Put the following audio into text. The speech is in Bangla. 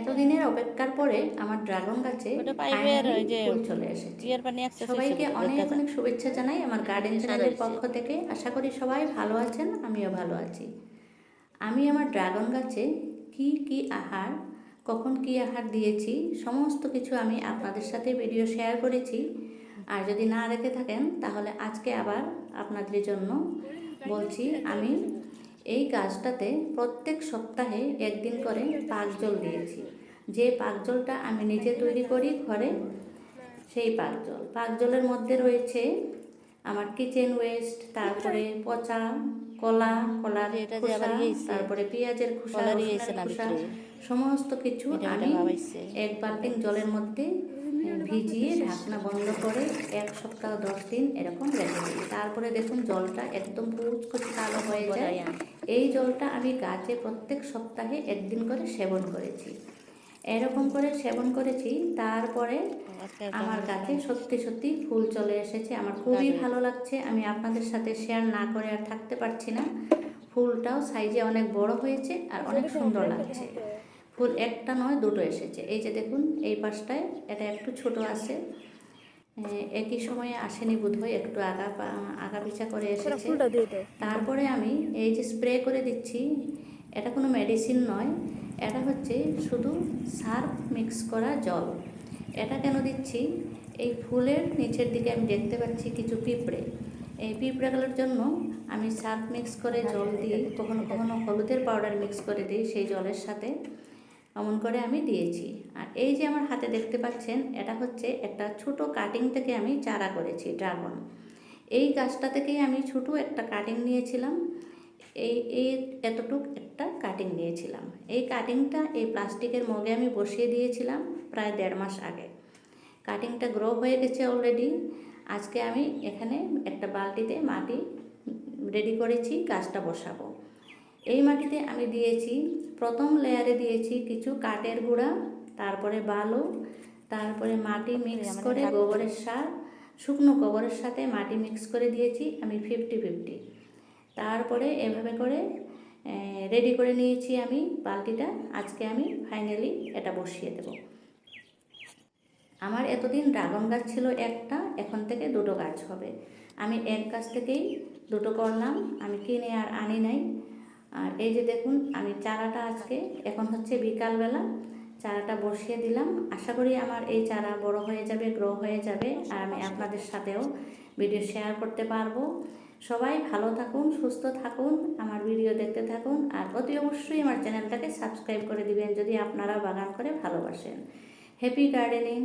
এতদিনের অপেক্ষার পরে আমার ড্রাগন গাছে চলে এসেছে। সবাইকে অনেক অনেক শুভেচ্ছা জানাই আমার গার্ডেন চ্যানেলের পক্ষ থেকে। আশা করি সবাই ভালো আছেন আমিও ভালো আছি। আমি আমার ড্রাগন গাছে কি কি আহার কখন কি আহার দিয়েছি সমস্ত কিছু আমি আপনাদের সাথে ভিডিও শেয়ার করেছি। আর যদি না দেখে থাকেন তাহলে আজকে আবার আপনাদের জন্য বলছি আমি এই গাছটাতে প্রত্যেক সপ্তাহে একদিন করে পাক জল দিয়েছি। যে পাক জলটা আমি নিজে তৈরি করি ঘরে সেই পাক জল। পাক জলের মধ্যে রয়েছে আমার কিচেন ওয়েস্ট তারপরে পচা কলা কলার। তারপরে পেঁয়াজের খোসা সমস্ত কিছু আমি এক বালতিং জলের মধ্যে ভিজিয়ে ঢাকনা বন্ধ করে এক সপ্তাহ দশ দিন এরকম রেখে দিই। তারপরে দেখুন জলটা একদম পুচকুচ কালো হয়ে যায়। এই জলটা আমি গাছে প্রত্যেক সপ্তাহে একদিন করে সেবন করেছি। এরকম করে সেবন করেছি তারপরে আমার গাছে সত্যি সত্যি ফুল চলে এসেছে। আমার খুবই ভালো লাগছে। আমি আপনাদের সাথে শেয়ার না করে আর থাকতে পারছি না। ফুলটাও সাইজে অনেক বড় হয়েছে আর অনেক সুন্দর লাগছে। ফুল একটা নয় দুটো এসেছে। এই যে দেখুন এই পাশটায় এটা একটু ছোট আছে। একই সময়ে আসেনি বোধহয় একটু আগা পা- আগা পিছা করে এসেছে। তারপরে আমি এই যে স্প্রে করে দিচ্ছি এটা কোনো মেডিসিন নয় এটা হচ্ছে শুধু সার্ফ মিক্স করা জল। এটা কেন দিচ্ছি? এই ফুলের নিচের দিকে আমি দেখতে পাচ্ছি কিছু পিঁপড়ে। এই পিঁপড়েগুলোর জন্য আমি সার্ফ মিক্স করে জল দিই কখনো কখনো হলুদের পাউডার মিক্স করে দিই সেই জলের সাথে। এমন করে আমি দিয়েছি। আর এই যে আমার হাতে দেখতে পাচ্ছেন, এটা হচ্ছে একটা ছোট কাটিং থেকে আমি চারা করেছি ড্রাগন এই গাছটা থেকেই আমি ছোট একটা কাটিং নিয়েছিলাম। এই এই এতটুক একটা কাটিং নিয়েছিলাম। এই কাটিংটা এই প্লাস্টিকের মগে আমি বসিয়ে দিয়েছিলাম প্রায় দেড় মাস আগে। কাটিংটা গ্রো হয়ে গেছে অলরেডি আজকে আমি এখানে একটা বালতিতে মাটি রেডি করেছি, গাছটা বসাবো। এই মাটিতে আমি দিয়েছি প্রথম লেয়ারে দিয়েছি কিছু কাঠের গুঁড়া তারপরে বালু তারপরে মাটি মিক্স করে গোবরের সার শুকনো গোবরের সাথে মাটি মিক্স করে দিয়েছি আমি ফিফটি ফিফটি তারপরে এভাবে করে রেডি করে নিয়েছি আমি বালতিটা আজকে আমি ফাইনালি এটা বসিয়ে দেবো। আমার এতদিন ড্রাগন গাছ ছিল একটা এখন থেকে দুটো গাছ হবে। আমি এক গাছ থেকেই দুটো করলাম আমি কিনে আর আনি নাই। আর এই যে দেখুন, আমি চারাটা আজকে, এখন হচ্ছে বিকালবেলা চারাটা বসিয়ে দিলাম। আশা করি আমার এই চারা বড় হয়ে যাবে গ্রো হয়ে যাবে, আর আমি আপনাদের সাথেও ভিডিও শেয়ার করতে পারব। সবাই ভালো থাকুন, সুস্থ থাকুন, আমার ভিডিও দেখতে থাকুন, আর অতি অবশ্যই আমার চ্যানেলটাকে সাবস্ক্রাইব করে দিবেন যদি আপনারা বাগান করে ভালোবাসেন। Happy gardening